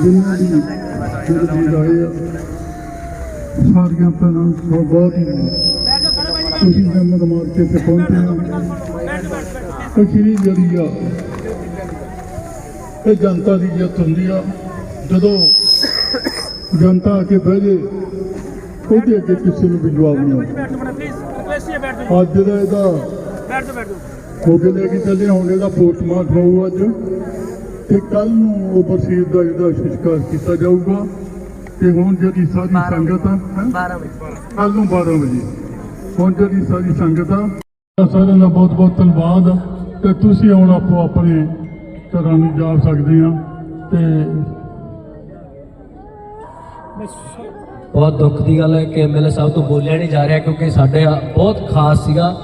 ਜਿਨ੍ਹਾਂ ਦੀ ਜਿਹੜੀ ਲੜਾਈ ਆ ਸਾਰੀਆਂ ਭੈਣਾਂ ਨੂੰ ਬਹੁਤ ਹੀ ਤੁਸੀਂ ਜੰਮਤ ਮਾਰਕੇ ਤੇ ਪਹੁੰਚੇ ਆ ਅਖੀਰੀ ਜਿਹੜੀ ਆ ਇਹ ਜਨਤਾ ਦੀ ਜਿੱਤ ਹੁੰਦੀ ਆ। ਜਦੋਂ ਜਨਤਾ ਆ ਕੇ ਬਹਿ ਜੇ ਉਹਦੇ ਅੱਗੇ ਕਿਸੇ ਨੂੰ ਵੀ ਜਵਾਬ ਨਹੀਂ ਆਉਂਦਾ। ਅੱਜ ਦਾ ਇਹਦਾ ਹੋ ਕੇ ਲੈ ਕੇ ਚੱਲੇ ਹੁਣ ਇਹਦਾ ਪੋਸਟਮਾਰਟਮ ਹੋਊ ਅੱਜ। ਤੇ ਕੱਲ ਨੂੰ ਉਹ ਬਰਸੀਰ ਦਾ ਇਹਦਾ ਸੰਸਕਾਰ ਕੀਤਾ ਜਾਊਗਾ। ਤੇ ਹੁਣ ਜਿਹੜੀ ਸਾਰੀ ਸੰਗਤ ਆ 12 ਵਜੇ। ਕੱਲ ਨੂੰ 12 ਵਜੇ। ਹੁਣ ਜਿਹੜੀ ਸਾਰੀ ਸੰਗਤ ਆ ਸਾਰਿਆਂ ਦਾ ਬਹੁਤ ਬਹੁਤ ਧੰਨਵਾਦ। ਤੇ ਤੁਸੀਂ ਹੁਣ ਆਪੋ ਆਪਣੇ ਘਰਾਂ ਨੂੰ ਜਾ ਸਕਦੇ ਆ ਤੇ ਬਹੁਤ ਦੁੱਖ ਦੀ ਗੱਲ ਹੈ ਕਿ ਐਮਐਲਏ ਸਾਹਿਬ ਤੋਂ ਬੋਲਿਆ ਨਹੀਂ ਜਾ ਰਿਹਾ ਕਿਉਂਕਿ ਸਾਡੇ ਬਹੁਤ ਖਾਸ ਸੀਗਾ।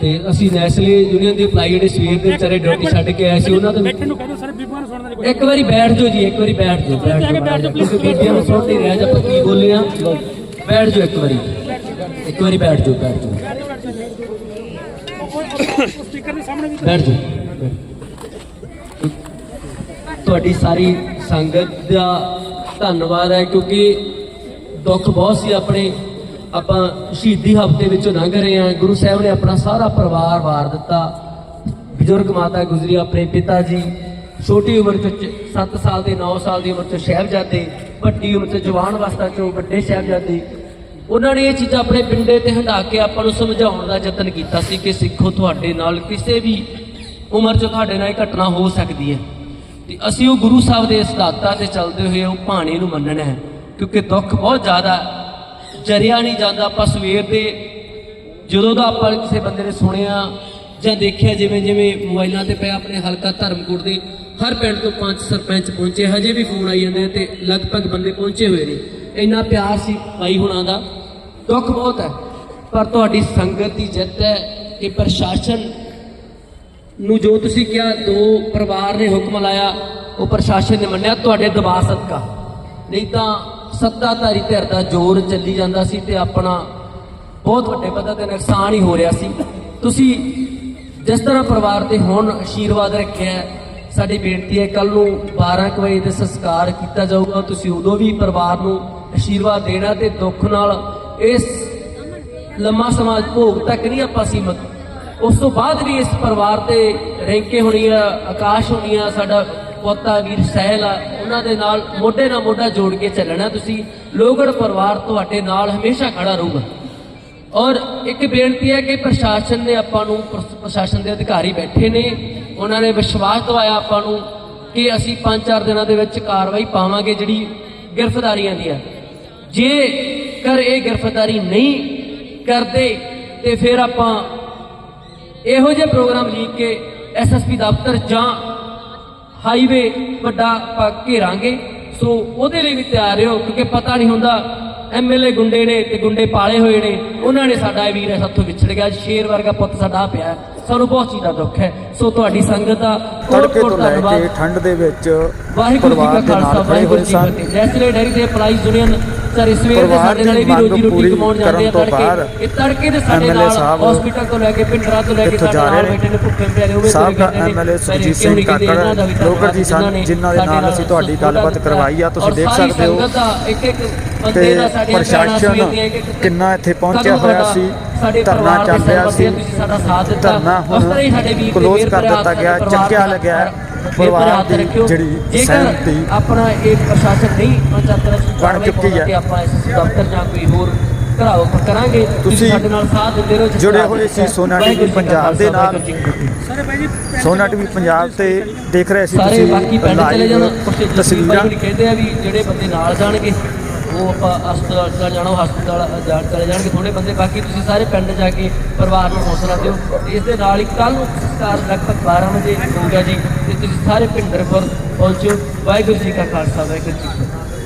ਤੇ ਅਸੀਂ ਨੈਸ਼ਨਲੀ ਯੂਨੀਅਨ ਦੀ ਅਪਲਾਈ ਜਿਹੜੇ ਸਵੇਰ ਦੇ ਵਿਚਾਰੇ ਡਿਊਟੀ ਛੱਡ ਕੇ ਆਏ ਸੀ ਉਹਨਾਂ ਦੇ ਇੱਕ ਵਾਰੀ ਬੈਠ ਜਾਓ ਜੀ ਇੱਕ ਵਾਰੀ ਬੈਠ ਜਾਓ। ਬੈਠ ਜਾਓ ਕਿਉਂਕਿ ਬੀਬੀਆਂ ਨੂੰ ਨਹੀਂ ਰਿਹਾ ਜੇ ਆਪਾਂ ਕੀ ਬੋਲੇ ਬੈਠ ਜਾਓ ਇੱਕ ਵਾਰੀ। ਇੱਕ ਵਾਰੀ ਬੈਠ ਜਾਓ ਬੈਠ ਜਾਓ। ਬੈਠ ਜਾਓ। ਤੁਹਾਡੀ ਸਾਰੀ ਸੰਗਤ ਦਾ ਧੰਨਵਾਦ ਹੈ ਕਿਉਂਕਿ ਦੁੱਖ ਬਹੁਤ ਸੀ ਆਪਣੇ। ਆਪਾਂ ਸ਼ਹੀਦੀ ਹਫ਼ਤੇ ਵਿੱਚੋਂ ਲੰਘ ਰਹੇ ਹਾਂ। ਗੁਰੂ ਸਾਹਿਬ ਨੇ ਆਪਣਾ ਸਾਰਾ ਪਰਿਵਾਰ ਵਾਰ ਦਿੱਤਾ। ਬਜ਼ੁਰਗ ਮਾਤਾ ਗੁਜ਼ਰੀ ਆਪਣੇ ਪਿਤਾ ਜੀ ਛੋਟੀ ਉਮਰ ਚ 7 ਸਾਲ ਦੇ 9 ਸਾਲ ਦੀ ਉਮਰ ਚ ਸਾਹਿਬਜ਼ਾਦੇ, ਵੱਡੀ ਉਮਰ ਚ ਜਵਾਨ ਅਵਸਥਾ ਚ ਵੱਡੇ ਸਾਹਿਬਜ਼ਾਦੇ। ਉਹਨਾਂ ਨੇ ਇਹ ਚੀਜ਼ਾਂ ਆਪਣੇ ਪਿੰਡੇ ਤੇ ਹੰਡਾ ਕੇ ਆਪਾਂ ਨੂੰ ਸਮਝਾਉਣ ਦਾ ਯਤਨ ਕੀਤਾ ਸੀ ਕਿ ਸਿੱਖੋ ਤੁਹਾਡੇ ਨਾਲ ਕਿਸੇ ਵੀ ਉਮਰ 'ਚ ਤੁਹਾਡੇ ਨਾਲ ਇਹ ਘਟਨਾ ਹੋ ਸਕਦੀ ਹੈ। ਤੇ ਅਸੀਂ ਉਹ ਗੁਰੂ ਸਾਹਿਬ ਦੇ ਸਿਧਾਂਤਾਂ ਤੇ ਚੱਲਦੇ ਹੋਏ ਉਹ ਬਾਣੀ ਨੂੰ ਮੰਨਣਾ ਹੈ, ਕਿਉਂਕਿ ਦੁੱਖ ਬਹੁਤ ਜ਼ਿਆਦਾ ਜਰਿਆ ਨਹੀਂ ਜਾਂਦਾ। ਆਪਾਂ ਸਵੇਰ ਦੇ ਜਦੋਂ ਦਾ ਆਪਾਂ ਕਿਸੇ ਬੰਦੇ ਨੇ ਸੁਣਿਆ ਜਾਂ ਦੇਖਿਆ ਜਿਵੇਂ ਜਿਵੇਂ ਮੋਬਾਈਲਾਂ ਤੇ ਪਿਆ ਆਪਣੇ ਹਲਕਾ ਧਰਮਕੋਟ ਦੇ ਹਰ ਪਿੰਡ ਤੋਂ ਪੰਜ ਸਰਪੰਚ ਪਹੁੰਚੇ, ਹਜੇ ਵੀ ਫੋਨ ਆਈ ਜਾਂਦੇ ਆ ਤੇ ਲਗਭਗ ਬੰਦੇ ਪਹੁੰਚੇ ਹੋਏ ਨੇ। ਇੰਨਾ ਪਿਆਰ ਸੀ ਭਾਈ ਹੁਣਾਂ ਦਾ। ਦੁੱਖ ਬਹੁਤ ਹੈ, ਪਰ ਤੁਹਾਡੀ ਸੰਗਤ ਦੀ ਜਿੱਤ ਹੈ ਕਿ ਪ੍ਰਸ਼ਾਸਨ ਨੂੰ ਜੋ ਤੁਸੀਂ ਕਿਹਾ, ਦੋ ਪਰਿਵਾਰ ਨੇ ਹੁਕਮ ਲਾਇਆ, ਉਹ ਪ੍ਰਸ਼ਾਸਨ ਨੇ ਮੰਨਿਆ, ਤੁਹਾਡੇ ਦਬਾਅ ਸਦਕਾ। ਨਹੀਂ ਤਾਂ ਸੱਤਾਧਾਰੀ ਧਿਰ ਦਾ ਜ਼ੋਰ ਚੱਲੀ ਜਾਂਦਾ ਸੀ ਤੇ ਆਪਣਾ ਬਹੁਤ ਵੱਡੇ ਪੱਧਰ ਤੇ ਨੁਕਸਾਨ ਹੀ ਹੋ ਰਿਹਾ ਸੀ। ਤੁਸੀਂ ਜਿਸ ਤਰ੍ਹਾਂ ਪਰਿਵਾਰ ਤੇ ਹੁਣ ਆਸ਼ੀਰਵਾਦ ਰੱਖਿਆ ਸਾਡੀ ਬੇਨਤੀ ਹੈ ਕੱਲ ਨੂੰ 12 ਕੁ ਵਜੇ ਤੇ ਸੰਸਕਾਰ ਕੀਤਾ ਜਾਊਗਾ। ਤੁਸੀਂ ਉਦੋਂ ਵੀ ਪਰਿਵਾਰ ਨੂੰ ਆਸ਼ੀਰਵਾਦ ਦੇਣਾ ਤੇ ਦੁੱਖ ਨਾਲ ਇਸ ਲੰਮਾ ਸਮਾਜ ਭੋਗ ਤੱਕ ਨਹੀਂ ਆਪਾਂ ਸੀਮਤ। ਉਸ ਤੋਂ ਬਾਅਦ ਵੀ ਇਸ ਪਰਿਵਾਰ ਤੇ ਰੈਂਕੇ ਹੋਣੀ ਆਕਾਸ਼ ਹੋਣੀ ਆ ਸਾਡਾ ਪੋਤਾ ਵੀਰ ਸਹਿਲ ਆ, ਉਹਨਾਂ ਦੇ ਨਾਲ ਮੋਢੇ ਨਾਲ ਮੋਢਾ ਜੋੜ ਕੇ ਚੱਲਣਾ ਤੁਸੀਂ। ਲੋਗੜ ਪਰਿਵਾਰ ਤੁਹਾਡੇ ਨਾਲ ਹਮੇਸ਼ਾ ਖੜਾ ਰਹੂਗਾ। ਔਰ ਇੱਕ ਬੇਨਤੀ ਹੈ ਕਿ ਪ੍ਰਸ਼ਾਸਨ ਨੇ ਆਪਾਂ ਨੂੰ, ਪ੍ਰਸ਼- ਪ੍ਰਸ਼ਾਸਨ ਦੇ ਅਧਿਕਾਰੀ ਬੈਠੇ ਨੇ। ਉਹਨਾਂ ਨੇ ਵਿਸ਼ਵਾਸ ਦਿਵਾਇਆ ਆਪਾਂ ਨੂੰ ਕਿ ਅਸੀਂ 5-4 ਦਿਨਾਂ ਦੇ ਵਿੱਚ ਕਾਰਵਾਈ ਪਾਵਾਂਗੇ ਜਿਹੜੀ ਗ੍ਰਿਫਤਾਰੀਆਂ ਦੀ ਹੈ। ਜੇਕਰ ਇਹ ਗ੍ਰਿਫਤਾਰੀ ਨਹੀਂ ਕਰਦੇ, ਤੇ ਫਿਰ ਆਪਾਂ ਇਹੋ ਜਿਹੇ ਪ੍ਰੋਗਰਾਮ ਲੀਕ ਕੇ ਐਸਐਸਪੀ ਦਫ਼ਤਰ ਜਾਂ ਹਾਈਵੇ ਵੱਡਾ ਆਪਾਂ ਘੇਰਾਂਗੇ। ਸੋ ਉਹਦੇ ਲਈ ਵੀ ਤਿਆਰ ਰਹੋ, ਕਿਉਂਕਿ ਪਤਾ ਨਹੀਂ ਹੁੰਦਾ ਐਮਐਲਏ ਗੁੰਡੇ ਨੇ ਤੇ ਗੁੰਡੇ ਪਾਲੇ ਹੋਏ ਨੇ ਉਹਨਾਂ ਨੇ ਸਾਡਾ ਵੀਰ ਹੈ ਸਾਥੋਂ ਵਿਛੜ ਗਿਆ ਸ਼ੇਰ ਵਰਗਾ ਪੁੱਤ ਸਾਡਾ ਪਿਆ। ਸਾਨੂੰ ਬਹੁਤ ਚੀਜ਼ ਦਾ ਦੁੱਖ ਹੈ ਸੋ ਤੁਹਾਡੀ ਸੰਗਤ ਦਾ ਤੜਕੇ ਤੋਂ ਲੈ ਧੰਨਵਾਦ। ਕੇ ਠੰਡ ਦੇ ਵਿੱਚ ਵਾਹਿਗੁਰੂ ਜੀ ਕਾ ਦੇ ਖਾਲਸਾ ਵਾਹਿਗੁਰੂ ਜੀ ਕੀ ਫਤਿਹ ਜੈਸਲੇ ਡੈਰੀ ਦੇ ਅਪਲਾਈ ਯੂਨੀਅਨ ਸਾਰੇ ਸਵੇਰ ਦੇ ਸਾਡੇ ਨਾਲ ਵੀ ਦੀ ਰੋਜੀ ਰੋਟੀ ਕਮਾਉਣ ਜਾਂਦੇ ਆ ਤੜਕੇ ਇਹ ਤੜਕੇ ਦੇ ਸਾਡੇ ਨਾਲ ਹਸਪੀਟਲ ਤੋਂ ਲੈ ਕੇ ਪਿੰਡਰਾ ਤੋਂ ਲੈ ਕੇ ਸਾਡੇ ਨਾਲ। ਬੈਠੇ ਨੇ ਭੁੱਖੇ ਪਿਆਰੇ ਉਵੇਂ ਸਾਹਿਬ ਨੇ। ਐਮਐਲਏ ਸੁਰਜੀਤ ਕਿਉਂ ਸਿੰਘ ਕਾਕੜ ਦਾ ਲੋਕਰ ਜੀ ਸਨ ਜਿਨ੍ਹਾਂ ਦੇ ਨਾਲ ਅਸੀਂ ਤੁਹਾਡੀ ਗੱਲਬਾਤ ਕਰਵਾਈ ਆ ਤੁਸੀਂ ਦੇਖ ਸਕਦੇ ਹੋ ਸੰਗਤ ਦਾ ਇੱਕ ਇੱਕ ਤੇ ਪ੍ਰਸ਼ਾਸਨ ਕਿੰਨਾ ਇੱਥੇ ਪਹੁੰਚਿਆ ਹੋਇਆ ਸੀ ਧਰਨਾ ਚੱਲ ਰਿਹਾ ਸੀ ਧਰਨਾ ਹੁਣ ਕਰ ਦਿੱਤਾ ਗਿਆ ਚੱਕਿਆ ਲੱਗਿਆ ਪਰਿਵਾਰ ਦੀ ਜਿਹੜੀ ਸਹਿਮਤੀ ਆਪਣਾ ਇਹ ਪ੍ਰਸ਼ਾਸਨ ਨਹੀਂ ਬਣ ਚੁੱਕੀ ਹੈ। ਤੁਸੀਂ ਜੁੜੇ ਹੋਏ ਸੀ ਸੋਨਾ ਟੀਵੀ ਪੰਜਾਬ ਦੇ ਨਾਲ। ਸੋਨਾ ਟੀਵੀ ਪੰਜਾਬ ਤੇ ਦੇਖ ਰਹੇ ਸੀ ਤੁਸੀਂ ਸਾਰੇ ਬਾਕੀ ਪਿੰਡ ਚਲੇ ਜਾਣ ਤਸਵੀਰਾਂ। ਕਹਿੰਦੇ ਆ ਵੀ ਜਿਹੜੇ ਬੰਦੇ ਨਾਲ ਜਾਣਗੇ ਉਹ ਆਪਾਂ ਹਸਪਤਾਲ ਚਲ ਜਾਣਾ, ਉਹ ਹਸਪਤਾਲ ਜਾਣ ਚਲੇ ਜਾਣਗੇ। ਥੋੜੇ ਬੰਦੇ ਬਾਕੀ ਤੁਸੀਂ ਸਾਰੇ ਪਿੰਡ ਜਾ ਕੇ ਪਰਿਵਾਰ ਨੂੰ ਹੌਸਲਾ ਦਿਓ ਇਸ ਦੇ ਨਾਲ ਹੀ ਕੱਲ ਨੂੰ ਸੰਸਕਾਰ ਲਗਭਗ 12 ਵਜੇ ਹੋਊਗਾ ਜੀ, ਤੇ ਤੁਸੀਂ ਸਾਰੇ ਪਿੰਡਰਪੁਰ ਪਹੁੰਚਿਓ ਵਾਹਿਗੁਰੂ ਜੀ ਕਾ ਖਾਲਸਾ, ਵਾਹਿਗੁਰੂ ਜੀ